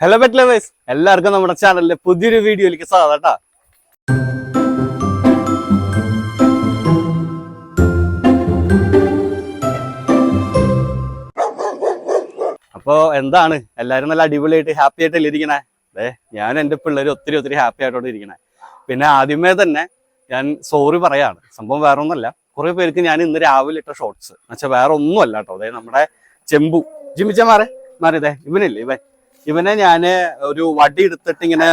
Hello pet lovers എല്ലാവർക്കും നമ്മുടെ ചാനലിലെ പുതിയൊരു വീഡിയോയിലേക്ക് സ്വാഗതം അപ്പോ എന്താണ്? എല്ലാരും നല്ല അടിപൊളിയായിട്ട് ഹാപ്പി ആയിട്ടല്ലേ ഇരിക്കണേ? അതെ ഞാൻ എന്റെ പിള്ളേർ ഒത്തിരി ഒത്തിരി ഹാപ്പി ആയിട്ടോടെ ഇരിക്കണേ. പിന്നെ ആദ്യമേ തന്നെ ഞാൻ സോറി പറയാണ്. സംഭവം വേറെ ഒന്നല്ല കുറെ പേർക്ക് ഞാൻ ഇന്ന് രാവിലെ ഇട്ട ഷോർട്സ് എന്നുവെച്ചാൽ വേറെ ഒന്നുമല്ല കേട്ടോ അതായത് നമ്മുടെ ചെമ്പു. ജിമിച്ച മാറേ മാറിയതേ ഇവനില്ലേ ഇവൻ? ഇവനെ ഞാൻ ഒരു വടി എടുത്തിട്ട് ഇങ്ങനെ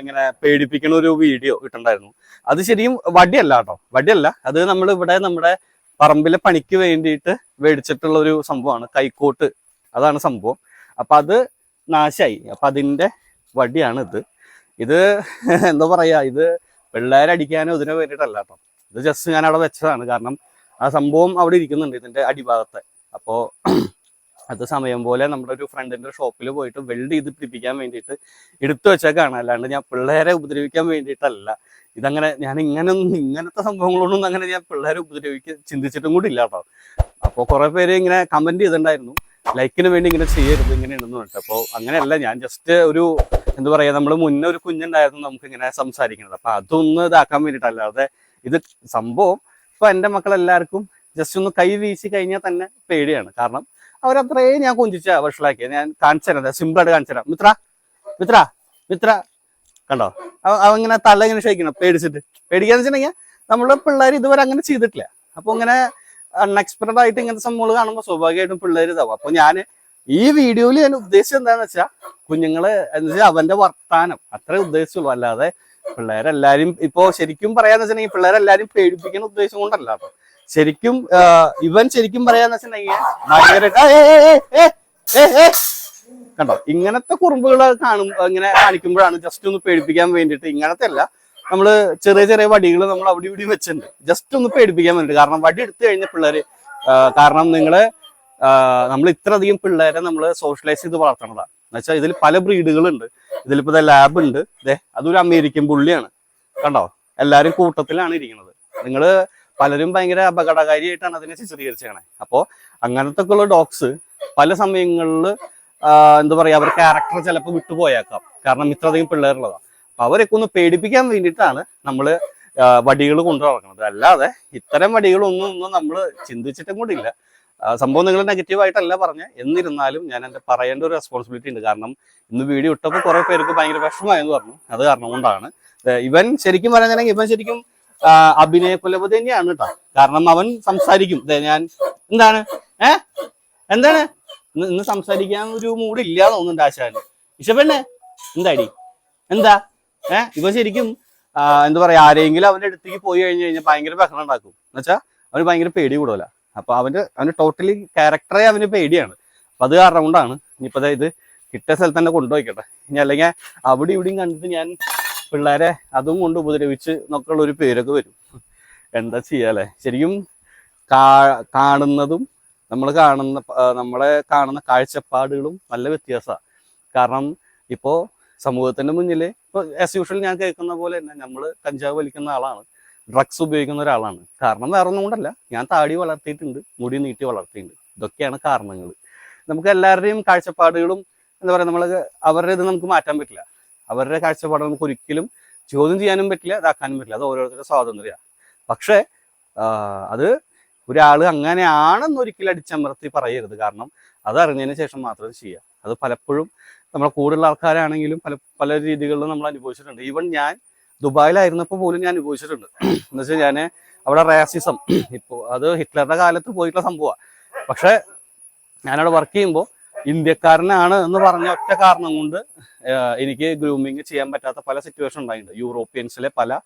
ഇങ്ങനെ പേടിപ്പിക്കുന്ന ഒരു വീഡിയോ ഇട്ടുണ്ടായിരുന്നു അത് ശരിയും വടിയല്ല കേട്ടോ. വടിയല്ല. അത് നമ്മൾ ഇവിടെ നമ്മുടെ പറമ്പിലെ പണിക്ക് വേണ്ടിയിട്ട് മേടിച്ചിട്ടുള്ള ഒരു സംഭവമാണ്. കൈക്കോട്ട്. അതാണ് സംഭവം. അപ്പൊ അത് നാശായി. അപ്പൊ അതിന്റെ വടിയാണ് ഇത് ഇത് എന്താ പറയാ ഇത് പിള്ളേരെ അടിക്കാനോ ഇതിനോ വേണ്ടിയിട്ടല്ല കേട്ടോ. ഇത് ജസ്റ്റ് ഞാൻ അവിടെ വെച്ചതാണ്. കാരണം ആ സംഭവം അവിടെ ഇരിക്കുന്നുണ്ട് ഇതിന്റെ അടിഭാഗത്തെ. അപ്പോ അത് സമയം പോലെ നമ്മുടെ ഒരു ഫ്രണ്ടിന്റെ ഷോപ്പിൽ പോയിട്ട് വെൽഡ് ചെയ്ത് പിടിപ്പിക്കാൻ വേണ്ടിയിട്ട് എടുത്തു വെച്ചേക്കാണ്. അല്ലാണ്ട് ഞാൻ പിള്ളേരെ ഉപദ്രവിക്കാൻ വേണ്ടിയിട്ടല്ല. ഇതങ്ങനെ ഞാൻ ഇങ്ങനെ ഇങ്ങനത്തെ സംഭവങ്ങളൊന്നും അങ്ങനെ ഞാൻ പിള്ളേരെ ഉപദ്രവിക്കാൻ ചിന്തിച്ചിട്ടും കൂടി ഇല്ല കേട്ടോ. അപ്പോൾ കുറെ പേര് ഇങ്ങനെ കമന്റ് ചെയ്തിട്ടുണ്ടായിരുന്നു. ലൈക്കിന് വേണ്ടി ഇങ്ങനെ ചെയ്യരുത് ഇങ്ങനെയാണെന്ന് പറഞ്ഞിട്ട്. അപ്പോൾ അങ്ങനെയല്ല ഞാൻ ജസ്റ്റ് ഒരു എന്താ പറയാ നമ്മൾ മുന്നേ ഒരു കുഞ്ഞുണ്ടായിരുന്നു നമുക്ക് ഇങ്ങനെ സംസാരിക്കുന്നത്. അപ്പൊ അതൊന്ന് ഇതാക്കാൻ വേണ്ടിയിട്ടല്ലാതെ ഇത് സംഭവം ഇപ്പൊ എന്റെ മക്കളെല്ലാവർക്കും ജസ്റ്റ് ഒന്ന് കൈ വീശി കഴിഞ്ഞാൽ തന്നെ പേടിയാണ്. കാരണം അവരത്രയും ഞാൻ കൊഞ്ചിച്ച വഷളാക്കിയത് ഞാൻ കാണിച്ചു തരാം സിമ്പിൾ ആയിട്ട് കാണിച്ചു തരാം മിത്ര മിത്ര മിത്ര. കണ്ടോ? അവ- അവൻ ഇങ്ങനെ തല ഇങ്ങനെ ക്ഷയിക്കണം പേടിച്ചിട്ട്. പേടിക്കാന്ന് വെച്ചിട്ടുണ്ടെങ്കിൽ നമ്മളെ പിള്ളേർ ഇതുവരെ അങ്ങനെ ചെയ്തിട്ടില്ല. അപ്പൊ ഇങ്ങനെ അൺഎക്സ്പെക്ടഡ് ആയിട്ട് ഇങ്ങനത്തെ സംഭവങ്ങൾ കാണുമ്പോൾ സ്വാഭാവികമായിട്ടും പിള്ളേർ ഇതാവും. അപ്പൊ ഞാൻ ഈ വീഡിയോയിൽ ഞാൻ ഉദ്ദേശിച്ചത് എന്താന്ന് വെച്ചാൽ കുഞ്ഞുങ്ങൾ എന്ന് വെച്ചാൽ അവന്റെ വർത്താനം. അത്രേ ഉദ്ദേശിച്ചുള്ളൂ. അല്ലാതെ പിള്ളേരെല്ലാരും ഇപ്പോ ശരിക്കും പറയാന്ന് വെച്ചിട്ടുണ്ടെങ്കിൽ പിള്ളേരെല്ലാരും പേടിപ്പിക്കുന്ന ഉദ്ദേശം കൊണ്ടല്ല ശരിക്കും ഇവൻ ശരിക്കും പറയാന്ന് വെച്ചിട്ടുണ്ടെങ്കിൽ. കണ്ടോ? ഇങ്ങനത്തെ കുറുമ്പുകൾ കാണും ഇങ്ങനെ കാണിക്കുമ്പോഴാണ് ജസ്റ്റ് ഒന്ന് പേടിപ്പിക്കാൻ വേണ്ടിട്ട് ഇങ്ങനത്തെ അല്ല നമ്മൾ ചെറിയ ചെറിയ വടികൾ നമ്മൾ അവിടെ ഇവിടെ വെച്ചിട്ടുണ്ട്. ജസ്റ്റ് ഒന്ന് പേടിപ്പിക്കാൻ വേണ്ടിയിട്ട്. കാരണം വടി എടുത്തു കഴിഞ്ഞ പിള്ളേര് കാരണം നിങ്ങൾ നമ്മൾ ഇത്രയധികം പിള്ളേരെ നമ്മൾ സോഷ്യലൈസ് ചെയ്ത് വളർത്തണതാണ് എന്നുവെച്ചാൽ ഇതിൽ പല ബ്രീഡുകളുണ്ട്. ഇതിലിപ്പോ ലാബ് ഉണ്ട്. അതൊരു അമേരിക്കൻ പുള്ളിയാണ്. കണ്ടോ? എല്ലാരും കൂട്ടത്തിലാണ് ഇരിക്കുന്നത്. നിങ്ങൾ പലരും ഭയങ്കര അപകടകാരിയായിട്ടാണ് അതിനെ ചിത്രീകരിച്ചേക്കണേ. അപ്പോ അങ്ങനത്തെ ഉള്ള ഡോഗ്സ് പല സമയങ്ങളിൽ എന്താ പറയാ അവർ ക്യാരക്ടർ ചിലപ്പോൾ വിട്ടുപോയേക്കാം. കാരണം ഇത്രയധികം പിള്ളേരുള്ളതാണ് അപ്പൊ അവരൊക്കെ ഒന്ന് പേടിപ്പിക്കാൻ വേണ്ടിയിട്ടാണ് നമ്മൾ വടികൾ കൊണ്ടു നടക്കുന്നത് അല്ലാതെ ഇത്തരം വടികളൊന്നും ഒന്നും നമ്മൾ ചിന്തിച്ചിട്ടും കൂടിയില്ല. സംഭവം നിങ്ങൾ നെഗറ്റീവ് ആയിട്ടല്ല പറഞ്ഞത് എന്നിരുന്നാലും ഞാൻ എന്റെ പറയേണ്ട ഒരു റെസ്പോൺസിബിലിറ്റി ഉണ്ട്. കാരണം ഇന്ന് വീഡിയോ ഇട്ടപ്പോൾ കുറെ പേർക്ക് ഭയങ്കര വിഷമമായെന്ന് പറഞ്ഞു. അത് കാരണം കൊണ്ടാണ്. ഇവൻ ശരിക്കും പറയാൻ ഇവൻ ശരിക്കും അഭിനയ കുലപതി തന്നെയാണ് കേട്ടോ കാരണം അവൻ സംസാരിക്കും. ഞാൻ എന്താണ്? ഏ? എന്താണ്? ഇന്ന് സംസാരിക്കാൻ ഒരു മൂടില്ല തോന്നുന്നുണ്ട് ആശാന്. ഇഷപ്പെണ്ണേ എന്താടി? എന്താ? ഏ? ഇവ ശരിക്കും എന്താ പറയാ ആരെങ്കിലും അവന്റെ അടുത്തേക്ക് പോയി കഴിഞ്ഞു കഴിഞ്ഞാൽ ഭയങ്കര ബഹളം ഉണ്ടാക്കും. എന്നുവെച്ചാൽ അവന് ഭയങ്കര പേടി കൂടുതല. അപ്പൊ അവന്റെ അവന്റെ ടോട്ടലി ക്യാരക്ടറെ അവന് പേടിയാണ്. അപ്പൊ അത് കാരണം കൊണ്ടാണ്. ഇനിയിപ്പോ ഇത് കിട്ടിയ സ്ഥലത്ത് തന്നെ കൊണ്ടുപോയിക്കട്ടെ. ഇനി അല്ലെങ്കിൽ അവിടെ ഇവിടെയും കണ്ടിട്ട് ഞാൻ പിള്ളേരെ അതും കൊണ്ട് ഉപദ്രവിച്ച് എന്നൊക്കെയുള്ള ഒരു പേരൊക്കെ വരും. എന്താ ചെയ്യാല്ലേ ശരിക്കും കാണുന്നതും നമ്മൾ കാണുന്ന നമ്മളെ കാണുന്ന കാഴ്ചപ്പാടുകളും നല്ല വ്യത്യാസമാണ് കാരണം ഇപ്പോൾ സമൂഹത്തിന്റെ മുന്നിൽ ഇപ്പോൾ ആസ് യൂഷ്വൽ ഞാൻ കേൾക്കുന്ന പോലെ തന്നെ നമ്മൾ കഞ്ചാവ് വലിക്കുന്ന ആളാണ് ഡ്രഗ്സ് ഉപയോഗിക്കുന്ന ഒരാളാണ്. കാരണം വേറെ ഒന്നും കൊണ്ടല്ല ഞാൻ താടി വളർത്തിയിട്ടുണ്ട് മുടി നീട്ടി വളർത്തിയിട്ടുണ്ട്. ഇതൊക്കെയാണ് കാരണങ്ങൾ നമുക്ക് എല്ലാവരുടെയും കാഴ്ചപ്പാടുകളും എന്താ പറയുക നമ്മൾ അവരുടെ ഇത് നമുക്ക് മാറ്റാൻ പറ്റില്ല. അവരുടെ കാഴ്ചപ്പാട് നമുക്ക് ഒരിക്കലും ചോദ്യം ചെയ്യാനും പറ്റില്ല ഇതാക്കാനും പറ്റില്ല. അത് ഓരോരുത്തരുടെ സ്വാതന്ത്ര്യമാണ്. പക്ഷേ അത് ഒരാൾ അങ്ങനെയാണെന്ന് ഒരിക്കലും അടിച്ചമർത്തി പറയരുത്. കാരണം അത് അറിഞ്ഞതിന് ശേഷം മാത്രം ചെയ്യുക അത് പലപ്പോഴും നമ്മളെ കൂടുതലുള്ള ആൾക്കാരാണെങ്കിലും പല പല രീതികളിലും നമ്മൾ അനുഭവിച്ചിട്ടുണ്ട്. ഈവൻ ഞാൻ ദുബായിലായിരുന്നപ്പോൾ പോലും ഞാൻ അനുഭവിച്ചിട്ടുണ്ട്. എന്ന് വെച്ചാൽ ഞാൻ അവിടെ റേസിസം ഇപ്പോൾ അത് ഹിറ്റ്ലറുടെ കാലത്ത് പോയിട്ടുള്ള സംഭവമാണ്. പക്ഷേ ഞാനവിടെ വർക്ക് ചെയ്യുമ്പോൾ ഇന്ത്യക്കാരനാണ് എന്ന് പറഞ്ഞ ഒറ്റ കാരണം കൊണ്ട് എനിക്ക് ഗ്രൂമിങ് ചെയ്യാൻ പറ്റാത്ത പല സിറ്റുവേഷൻ ഉണ്ടായിട്ടുണ്ട്. യൂറോപ്യൻസിലെ പല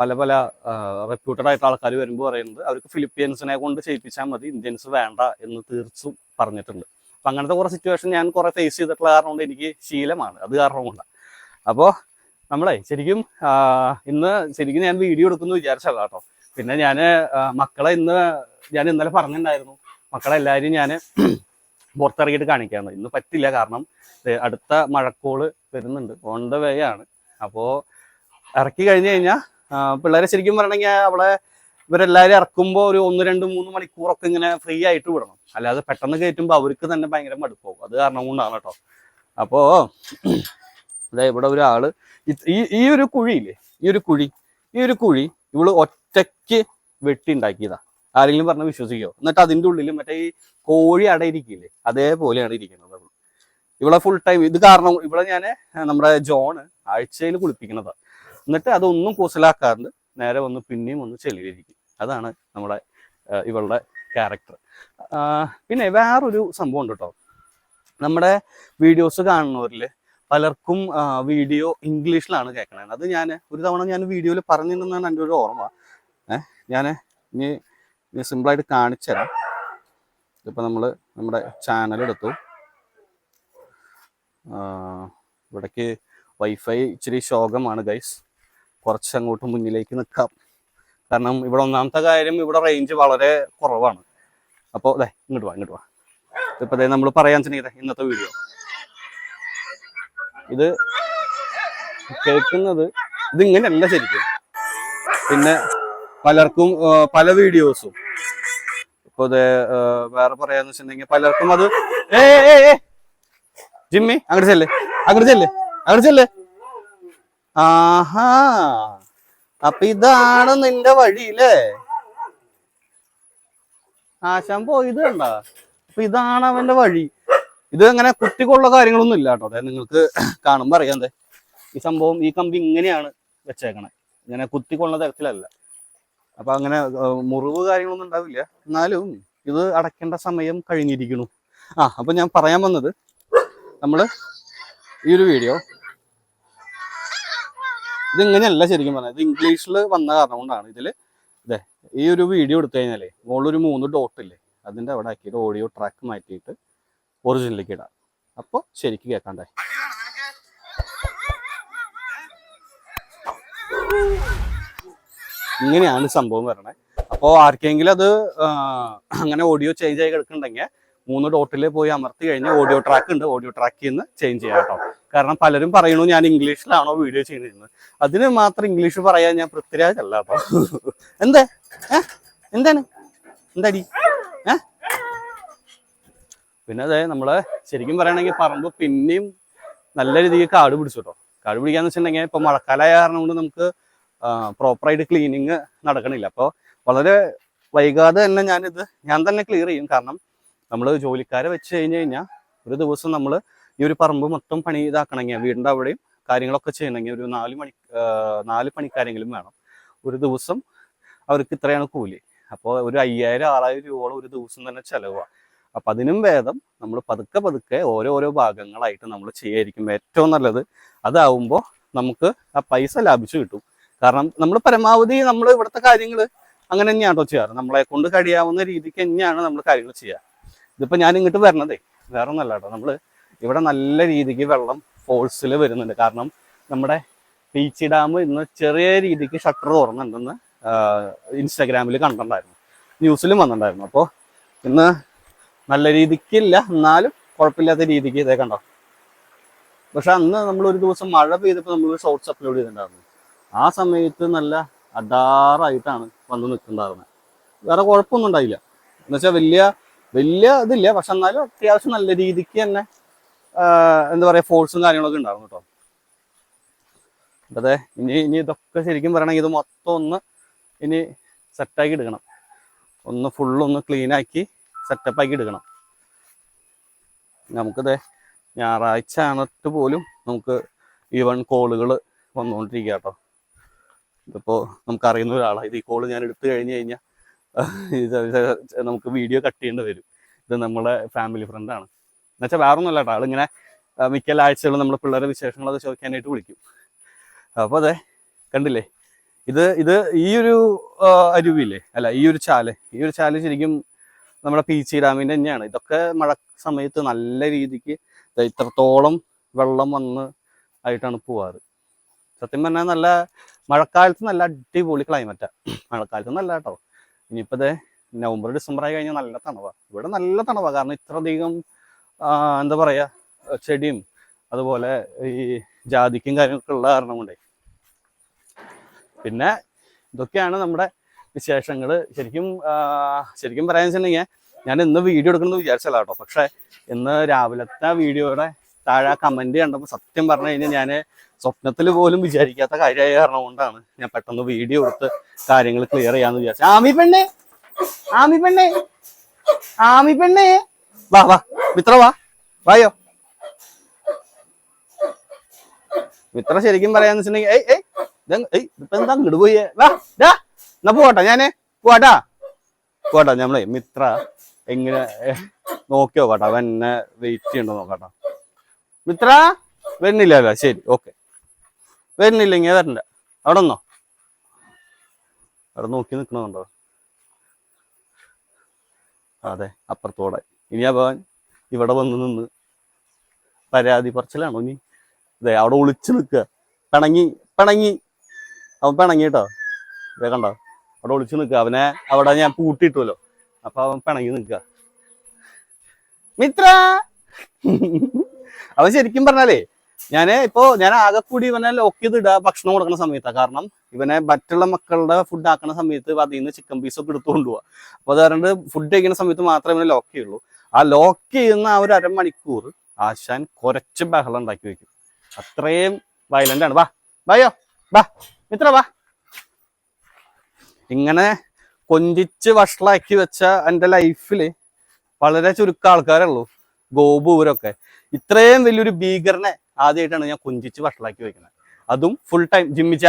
പല പല റെപ്യൂട്ടഡ് ആയിട്ടുള്ള ആൾക്കാർ വരുമ്പോൾ പറയുന്നത് അവർക്ക് ഫിലിപ്പീൻസിനെ കൊണ്ട് ചെയ്യിപ്പിച്ചാൽ മതി ഇന്ത്യൻസ് വേണ്ട എന്ന് തീർച്ചും പറഞ്ഞിട്ടുണ്ട്. അപ്പം അങ്ങനത്തെ കുറേ സിറ്റുവേഷൻ ഞാൻ കുറേ ഫേസ് ചെയ്തിട്ടുള്ള കാരണം കൊണ്ട് എനിക്ക് ശീലമാണ്. അത് കാരണം കൊണ്ടാണ് അപ്പോൾ നമ്മളെ ശരിക്കും ഇന്ന് ശരിക്കും ഞാൻ വീഡിയോ എടുക്കുന്നു വിചാരിച്ചല്ല കേട്ടോ. പിന്നെ ഞാൻ മക്കളെ ഇന്ന് ഞാൻ ഇന്നലെ പറഞ്ഞിട്ടുണ്ടായിരുന്നു. മക്കളെ എല്ലാവരും ഞാൻ പുറത്തിറങ്ങിയിട്ട് കാണിക്കാന്ന് ഇന്ന് പറ്റില്ല. കാരണം അടുത്ത മഴക്കോൾ വരുന്നുണ്ട്. ഓൺ ദ വേ ആണ്. അപ്പോൾ ഇറക്കി കഴിഞ്ഞ് കഴിഞ്ഞാൽ പിള്ളേരെ ശരിക്കും പറയണമെങ്കിൽ അവളെ ഇവരെല്ലാവരും ഇറക്കുമ്പോൾ ഒരു ഒന്ന് രണ്ട് മൂന്ന് മണിക്കൂറൊക്കെ ഇങ്ങനെ ഫ്രീ ആയിട്ട് വിടണം. അല്ലാതെ പെട്ടെന്ന് കയറ്റുമ്പോൾ അവർക്ക് തന്നെ ഭയങ്കര മടുപ്പാവും. അത് കാരണം കൊണ്ടാണ് കേട്ടോ. അപ്പോ അതെ ഇവിടെ ഇത് ഈ ഈ ഒരു കുഴിയില്ലേ? ഈ ഒരു കുഴി ഈ ഒരു കുഴി ഇവൾ ഒറ്റയ്ക്ക് വെട്ടി ഉണ്ടാക്കിയതാ ആരെങ്കിലും പറഞ്ഞ് വിശ്വസിക്കോ. എന്നിട്ട് അതിന്റെ ഉള്ളിൽ മറ്റേ ഈ കോഴി അടയിരിക്കില്ലേ അതേപോലെയാണ് ഇരിക്കുന്നത് ഇവിടെ ഫുൾ ടൈം ഇത് കാരണം ഇവിടെ ഞാൻ നമ്മുടെ ജോണ് ആഴ്ചയിൽ കുളിപ്പിക്കുന്നത്. എന്നിട്ട് അതൊന്നും കൂസലാക്കാണ്ട് നേരെ വന്ന് പിന്നെയും ഒന്ന് ചെളിയിലിരിക്കും. അതാണ് നമ്മുടെ ഇവളുടെ ക്യാരക്ടർ പിന്നെ വേറൊരു സംഭവം ഉണ്ട് കേട്ടോ. നമ്മുടെ വീഡിയോസ് കാണുന്നവരിൽ പലർക്കും വീഡിയോ ഇംഗ്ലീഷിലാണ് കേൾക്കണത് അത് ഞാൻ ഒരു തവണ ഞാൻ വീഡിയോയിൽ പറഞ്ഞിരുന്നാണ് എന്റെ ഒരു ഓർമ്മ. ഞാൻ ഇനി ഇനി സിമ്പിളായിട്ട് കാണിച്ചു തരാം ഇതിപ്പോൾ നമ്മൾ നമ്മുടെ ചാനൽ എടുത്തു. ഇവിടേക്ക് വൈഫൈ ഇച്ചിരി ശോകമാണ് ഗൈസ് കുറച്ച് അങ്ങോട്ട് മുന്നിലേക്ക് നിൽക്കാം കാരണം ഇവിടെ ഒന്നാമത്തെ കാര്യം ഇവിടെ റേഞ്ച് വളരെ കുറവാണ്. അപ്പോൾ അതെ ഇങ്ങോട്ട് വാ ഇങ്ങോട്ട് വാ. ഇപ്പൊ അതെ നമ്മൾ പറയാൻ ചെന്നിട്ട് ഇന്നത്തെ വീഡിയോ ഇത് കേൾക്കുന്നത് ഇതിങ്ങനെയല്ല ശരിക്കും. പിന്നെ പലർക്കും പല വീഡിയോസും. ഇപ്പൊ വേറെ പറയാന്ന് വെച്ചിട്ടുണ്ടെങ്കിൽ പലർക്കും അത് ഏ ജിമ്മി അങ്ങോട്ട് ചെല്ലേ. അങ്ങോട്ട് ചെല്ലേ. അങ്ങോട്ട് ചെല്ലേ. ആഹാ. അപ്പൊ ഇതാണ് നിന്റെ വഴിയില്ലേ? ആശാൻ പോയത് കണ്ട? അപ്പൊ ഇതാണ് അവന്റെ വഴി. ഇത് അങ്ങനെ കുത്തിക്കൊള്ള കാര്യങ്ങളൊന്നും ഇല്ല കേട്ടോ. അതായത് നിങ്ങൾക്ക് കാണുമ്പോ അറിയാം. ഈ സംഭവം ഈ കമ്പി ഇങ്ങനെയാണ് വെച്ചേക്കണേ. ഇങ്ങനെ കുത്തിക്കൊള്ള തരത്തിലല്ല. അപ്പൊ അങ്ങനെ മുറിവ് കാര്യങ്ങളൊന്നും ഉണ്ടാവില്ല. എന്നാലും ഇത് അടയ്ക്കേണ്ട സമയം കഴിഞ്ഞിരിക്കുന്നു. ആ അപ്പൊ ഞാൻ പറയാൻ വന്നത് നമ്മൾ ഈ ഒരു വീഡിയോ ഇതിങ്ങനെയല്ല ശരിക്കും പറഞ്ഞത്. ഇത് ഇംഗ്ലീഷിൽ വന്ന കാരണം കൊണ്ടാണ് ഇതിൽ ഇതേ ഈ ഒരു വീഡിയോ എടുത്തു കഴിഞ്ഞാലേ മുകളിലൊരു മൂന്ന് ഡോട്ട് ഇല്ലേ അതിന്റെ അവിടെ ആക്കിയിട്ട് ഓഡിയോ ട്രാക്ക് മാറ്റിയിട്ട് ഒറിജിനലിലേക്ക് ഇടാം. അപ്പോൾ ശരിക്ക് കേൾക്കണ്ടേ ഇങ്ങനെയാണ് സംഭവം വരണേ. അപ്പോൾ ആർക്കെങ്കിലും അത് അങ്ങനെ ഓഡിയോ ചേഞ്ച് ആയി കിടക്കുന്നുണ്ടെങ്കിൽ മൂന്ന് ഡോട്ടിൽ പോയി അമർത്തി കഴിഞ്ഞാൽ ഓഡിയോ ട്രാക്ക് ഉണ്ട്. ഓഡിയോ ട്രാക്കിൽ നിന്ന് ചേഞ്ച് ചെയ്യാം കേട്ടോ. കാരണം പലരും പറയണു ഞാൻ ഇംഗ്ലീഷിലാണോ വീഡിയോ ചെയ്യുന്നത് അതിന് മാത്രം ഇംഗ്ലീഷ് പറയാൻ ഞാൻ പൃഥ്വിരാജല്ല കേട്ടോ. എന്താ? എന്താണ്? എന്താടി? പിന്നെ അതെ നമ്മൾ ശരിക്കും പറയണെങ്കിൽ പറമ്പ് പിന്നെയും നല്ല രീതിക്ക് കാട് പിടിച്ചു കേട്ടോ. കാട് പിടിക്കാന്ന് വെച്ചിട്ടുണ്ടെങ്കിൽ ഇപ്പൊ മഴക്കാലമായ കാരണം കൊണ്ട് നമുക്ക് പ്രോപ്പറായിട്ട് ക്ലീനിങ് നടക്കണില്ല. അപ്പോൾ വളരെ വൈകാതെ തന്നെ ഞാനിത് ഞാൻ തന്നെ ക്ലിയർ ചെയ്യും. കാരണം നമ്മൾ ജോലിക്കാരെ വെച്ച് കഴിഞ്ഞ് കഴിഞ്ഞാൽ ഒരു ദിവസം നമ്മൾ ഈ ഒരു പറമ്പ് മൊത്തം പണി ഇതാക്കണമെങ്കിൽ വീടിന്റെ അവിടെയും കാര്യങ്ങളൊക്കെ ചെയ്യണമെങ്കിൽ ഒരു നാല് മണി നാല് പണിക്കാരെങ്കിലും വേണം. ഒരു ദിവസം അവർക്ക് ഇത്രയാണ് കൂലി. അപ്പോൾ ഒരു അയ്യായിരം ആറായിരം രൂപയോളം ഒരു ദിവസം തന്നെ ചിലവാണ് അപ്പം അതിനും ഭേദം നമ്മൾ പതുക്കെ പതുക്കെ ഓരോരോ ഭാഗങ്ങളായിട്ട് നമ്മൾ ചെയ്യായിരിക്കും. ഏറ്റവും നല്ലത് അതാവുമ്പോൾ നമുക്ക് ആ പൈസ ലാഭിച്ചു കിട്ടും. കാരണം നമ്മൾ പരമാവധി നമ്മൾ ഇവിടുത്തെ കാര്യങ്ങൾ അങ്ങനെ തന്നെയാണ് കേട്ടോ ചെയ്യാറ്. നമ്മളെ കൊണ്ട് കഴിയാവുന്ന രീതിക്ക് തന്നെയാണ് നമ്മൾ കാര്യങ്ങൾ ചെയ്യുക ഇതിപ്പോൾ ഞാൻ ഇങ്ങോട്ട് വരണതേ വേറെ ഒന്നല്ല കേട്ടോ നമ്മൾ ഇവിടെ നല്ല രീതിക്ക് വെള്ളം ഫോഴ്സിൽ വരുന്നുണ്ട്. കാരണം നമ്മുടെ പീച്ചി ഡാം ഇന്ന് ചെറിയ രീതിക്ക് ഷട്ടർ തുറന്നുണ്ടെന്ന് ഇൻസ്റ്റാഗ്രാമിൽ കണ്ടിട്ടുണ്ടായിരുന്നു. ന്യൂസിലും വന്നിട്ടുണ്ടായിരുന്നു. അപ്പോൾ ഇന്ന് നല്ല രീതിക്കില്ല എന്നാലും കുഴപ്പമില്ലാത്ത രീതിക്ക് ഇതേ കണ്ടോ. പക്ഷെ അന്ന് നമ്മൾ ഒരു ദിവസം മഴ പെയ്തപ്പോൾ നമ്മൾ ഷോർട്സ് അപ്ലോഡ് ചെയ്തിട്ടുണ്ടായിരുന്നു. ആ സമയത്ത് നല്ല അഡാറായിട്ടാണ് വന്ന് നിൽക്കുന്നുണ്ടായിരുന്നത് വേറെ കുഴപ്പമൊന്നും ഉണ്ടായില്ല. എന്നുവെച്ചാൽ വലിയ വലിയ ഇതില്ല. പക്ഷെ എന്നാലും അത്യാവശ്യം നല്ല രീതിക്ക് തന്നെ എന്താ പറയുക ഫോഴ്സും കാര്യങ്ങളൊക്കെ ഉണ്ടാകും കേട്ടോ. അതെ ഇനി ഇനി ഇതൊക്കെ ശരിക്കും പറയണമെങ്കിൽ ഇത് മൊത്തം ഒന്ന് ഇനി സെറ്റാക്കി എടുക്കണം. ഒന്ന് ഫുള്ളൊന്ന് ക്ലീൻ ആക്കി സെറ്റപ്പ് ആക്കി എടുക്കണം. നമുക്കിത് ഞായറാഴ്ച ആണിട്ട് പോലും നമുക്ക് ഈവൺ കോളുകൾ വന്നുകൊണ്ടിരിക്കുക കേട്ടോ. ഇതിപ്പോൾ നമുക്കറിയുന്ന ഒരാളാണ് ഇത് ഈ കോൾ ഞാൻ എടുത്തു കഴിഞ്ഞു കഴിഞ്ഞാൽ നമുക്ക് വീഡിയോ കട്ട് ചെയ്യേണ്ടി വരും. ഇത് നമ്മുടെ ഫാമിലി ഫ്രണ്ടാണ് എന്നുവെച്ചാൽ വേറെ ഒന്നുമല്ല കേട്ടോ. ആളിങ്ങനെ മിക്ക ആഴ്ചകളും നമ്മൾ പിള്ളേരെ വിശേഷങ്ങളൊക്കെ ചോദിക്കാനായിട്ട് വിളിക്കും. അപ്പോൾ അതെ കണ്ടില്ലേ? ഇത് ഇത് ഈ ഒരു അരുവില്ലേ അല്ല ഈ ഒരു ചാൽ. ഈ ഒരു ചാൽ ശരിക്കും നമ്മുടെ പീച്ചി ഡാമിന്റെ തന്നെയാണ്. ഇതൊക്കെ മഴ സമയത്ത് നല്ല രീതിക്ക് ഇത്രത്തോളം വെള്ളം വന്ന് ആയിട്ടാണ് പോവാറ്. സത്യം പറഞ്ഞാൽ നല്ല മഴക്കാലത്ത് നല്ല അടിപൊളി ക്ലൈമറ്റാണ് മഴക്കാലത്ത് നല്ല കേട്ടോ. ഇനിയിപ്പോൾ ദേ നവംബർ ഡിസംബർ ആയി കഴിഞ്ഞാൽ നല്ല തണവാ ഇവിടെ നല്ല തണവാ കാരണം ഇത്രയധികം എന്താ പറയാ ചെടിയും അതുപോലെ ഈ ജാതിക്കും കാര്യങ്ങളൊക്കെ ഉള്ള കാരണം കൊണ്ടേ. പിന്നെ ഇതൊക്കെയാണ് നമ്മുടെ വിശേഷങ്ങൾ ശരിക്കും ശരിക്കും പറയാന്ന് വെച്ചിട്ടുണ്ടെങ്കിൽ ഞാൻ ഇന്ന് വീഡിയോ എടുക്കണമെന്ന് വിചാരിച്ചല്ല കേട്ടോ. പക്ഷെ ഇന്ന് രാവിലത്തെ വീഡിയോയുടെ താഴെ കമന്റ് കണ്ടപ്പോൾ സത്യം പറഞ്ഞു കഴിഞ്ഞാൽ ഞാൻ സ്വപ്നത്തിൽ പോലും വിചാരിക്കാത്ത കാര്യമായ കാരണം കൊണ്ടാണ് ഞാൻ പെട്ടെന്ന് വീഡിയോ എടുത്ത് കാര്യങ്ങൾ ക്ലിയർ ചെയ്യാന്ന് വിചാരിച്ചു ആമി പെണ്ണേ ആമി പെണ്ണേ ആമി പെണ്ണേ. വാ വാ മിത്ര വാ വായോ. മിത്ര ശരിക്കും പറയാന്ന് വെച്ചിട്ടുണ്ടെങ്കിൽ ഏയ് ഏയ് ഇപ്പൊ എന്താ ഇങ്ങോട്ട് പോയേ? വാ ഡാ എന്നാ പോട്ടെ ഞാനേ പോട്ടാ പോട്ടെ നമ്മളെ മിത്ര എങ്ങനെ നോക്കിയോ കേട്ടോ അവൻ എന്നെ വെയിറ്റ് ചെയ്യണ്ടോ നോക്കാട്ടോ. മിത്ര വരുന്നില്ല അല്ല ശരി ഓക്കെ വരുന്നില്ല ഇങ്ങനെ വരണ്ട. അവിടെ നിന്നോ അവിടെ നോക്കി നിൽക്കണമെന്നുണ്ടോ അതെ അപ്പുറത്തോടെ. ഇനി അവൻ ഇവിടെ വന്ന് നിന്ന് പരാതി പറച്ചിലാണോ നീ അതെ അവിടെ ഒളിച്ചു നിൽക്കുക. പിണങ്ങി പിണങ്ങി. അവൻ പിണങ്ങി കേട്ടോ. ഇതേ കണ്ടോ? അവിടെ ഒളിച്ചു നിൽക്കുക. അവനെ അവിടെ ഞാൻ പൂട്ടിയിട്ടുമല്ലോ അപ്പൊ അവൻ പിണങ്ങി നിൽക്കുക. മിത്ര! അവൻ ശരിക്കും പറഞ്ഞാലേ ഞാൻ ഇപ്പോ ഞാൻ ആകെ കൂടി ഇവനെ ലോക്ക് ചെയ്ത് ഇടുക ഭക്ഷണം കൊടുക്കുന്ന സമയത്താണ് കാരണം ഇവനെ മറ്റുള്ള മക്കളുടെ ഫുഡ് ആക്കുന്ന സമയത്ത് അതിൽ നിന്ന് ചിക്കൻ പീസ് ഒക്കെ എടുത്തു കൊണ്ടുപോവാ. അപ്പൊ അത് കാരണം ഫുഡ് കഴിക്കുന്ന സമയത്ത് മാത്രമേ ഇവനെ ലോക്ക് ചെയ്യുള്ളൂ. ആ ലോക്ക് ചെയ്യുന്ന ആ ഒരു അരമണിക്കൂർ ആശാൻ കുറച്ച് ബഹളം ഉണ്ടാക്കി വെക്കും. അത്രയും വയലന്റ് ആണ്. വാ വായോ വാ മിത്ര വാ. ഇങ്ങനെ കൊഞ്ചിച്ച് വഷളാക്കി വെച്ച എന്റെ ലൈഫിൽ വളരെ ചുരുക്കം ആൾക്കാരുള്ളൂ ഗോപൂരൊക്കെ ഇത്രയും വലിയൊരു ഭീകരനെ ആദ്യമായിട്ടാണ് ഞാൻ കൊഞ്ചിച്ച് വഷളാക്കി വെക്കുന്നത്. അതും ഫുൾ ടൈം ജിമ്മിച്ച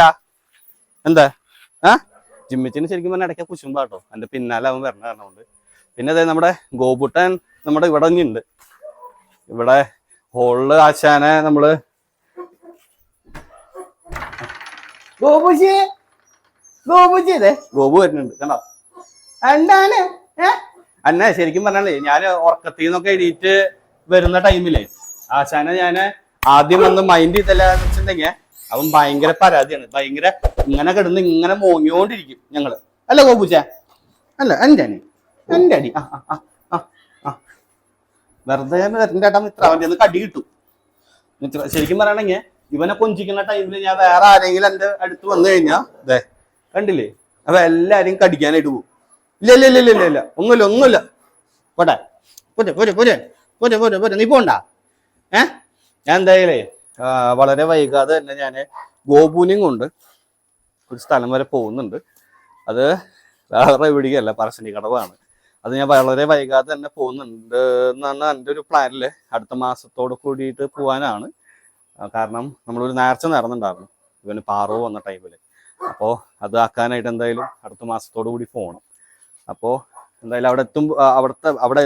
എന്താ? ആ? ജിമ്മിച്ചിന് ശരിക്കും പറഞ്ഞാൽ ഇടയ്ക്ക് കുശുമ്പാട്ടോ എന്റെ പിന്നാലെ അവൻ വരണ കാരണമുണ്ട്. പിന്നെ അതായത് നമ്മുടെ ഗോപുട്ടൻ നമ്മുടെ ഇവിടെ ഉണ്ട് ഇവിടെ ഹോളിൽ ആശാനെ നമ്മൾ ഗോപുജി ഗോപുജി അതെ ഗോപു വരുന്നുണ്ട്. കണ്ടോ? എന്താണ്? അന്നെ ശരിക്കും പറഞ്ഞാലേ ഞാൻ ഉറക്കത്തിൽ നിന്നൊക്കെ എഴുതിയിട്ട് വരുന്ന ടൈമിലേ ആശാനെ ഞാൻ ആദ്യം ഒന്ന് മൈൻഡ് ചെയ്തല്ലെങ്കിൽ അവൻ ഭയങ്കര പരാതിയാണ്. ഭയങ്കര ഇങ്ങനെ കിടന്ന് ഇങ്ങനെ മോങ്ങിയോണ്ടിരിക്കും ഞങ്ങൾ. അല്ല ഗോപുച്ച അല്ല എന്റെ അനി എന്റെ അടി. ആ ആ, ആ ആ വെറുതെ എന്റെ ഏട്ടാ മിത്ര. അവന്റെ ഒന്ന് കടി കിട്ടും. മിത്ര ശരിക്കും പറയണെങ്കിൽ ഇവനെ കൊഞ്ചിക്കുന്ന ടൈമിൽ ഞാൻ വേറെ ആരെങ്കിലും എന്റെ അടുത്ത് വന്നു കഴിഞ്ഞാ അതെ കണ്ടില്ലേ? അപ്പൊ എല്ലാരെയും കടിക്കാനായിട്ട് പോകും. ഇല്ല ഇല്ല ഇല്ല ഇല്ല ഇല്ല ഇല്ല ഒന്നുമില്ല ഒന്നുമില്ല. പോട്ടെ. പോരെ പോരെ പോരെ. പോരെ പോരെ പോരെ. നീ പോണ്ട? ഏ? ഞാൻ എന്തായാലേ വളരെ വൈകാതെ തന്നെ ഞാൻ ഗോപൂനിയും കൊണ്ട് ഒരു സ്ഥലം വരെ പോകുന്നുണ്ട്. അത് വേറെ എവിടെയല്ല പറശ്ശിനി കടവാണ്. അത് ഞാൻ വളരെ വൈകാതെ തന്നെ പോകുന്നുണ്ട് എന്നാണ് എന്റെ ഒരു പ്ലാനിൽ അടുത്ത മാസത്തോട് കൂടിയിട്ട് പോകാനാണ് കാരണം നമ്മളൊരു നേർച്ച നടന്നുണ്ടായിരുന്നു ഇവന് പാറു വന്ന ടൈമിൽ അപ്പോൾ അത് ആക്കാനായിട്ട് എന്തായാലും അടുത്ത മാസത്തോടു കൂടി പോകണം അപ്പോൾ എന്തായാലും അവിടെ എത്തുമ്പോൾ അവിടുത്തെ അവിടെ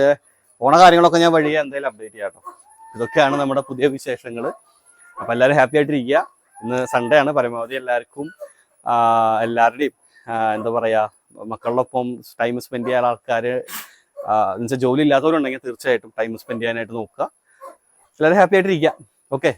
പോണ കാര്യങ്ങളൊക്കെ ഞാൻ വഴിയെ എന്തായാലും അപ്ഡേറ്റ് ചെയ്യാം കേട്ടോ. ഇതൊക്കെയാണ് നമ്മുടെ പുതിയ വിശേഷങ്ങൾ അപ്പം എല്ലാവരും ഹാപ്പി ആയിട്ടിരിക്കുക. ഇന്ന് സൺഡേ ആണ്. പരമാവധി എല്ലാവർക്കും എല്ലാവരുടെയും എന്താ പറയുക മക്കളോടൊപ്പം ടൈം സ്പെൻഡ് ചെയ്യാൻ ആൾക്കാർ എന്നുവെച്ചാൽ ജോലി ഇല്ലാത്തവരുണ്ടെങ്കിൽ തീർച്ചയായിട്ടും ടൈം സ്പെൻഡ് ചെയ്യാനായിട്ട് നോക്കുക. എല്ലാവരും ഹാപ്പി ആയിട്ടിരിക്കുക. ഓക്കെ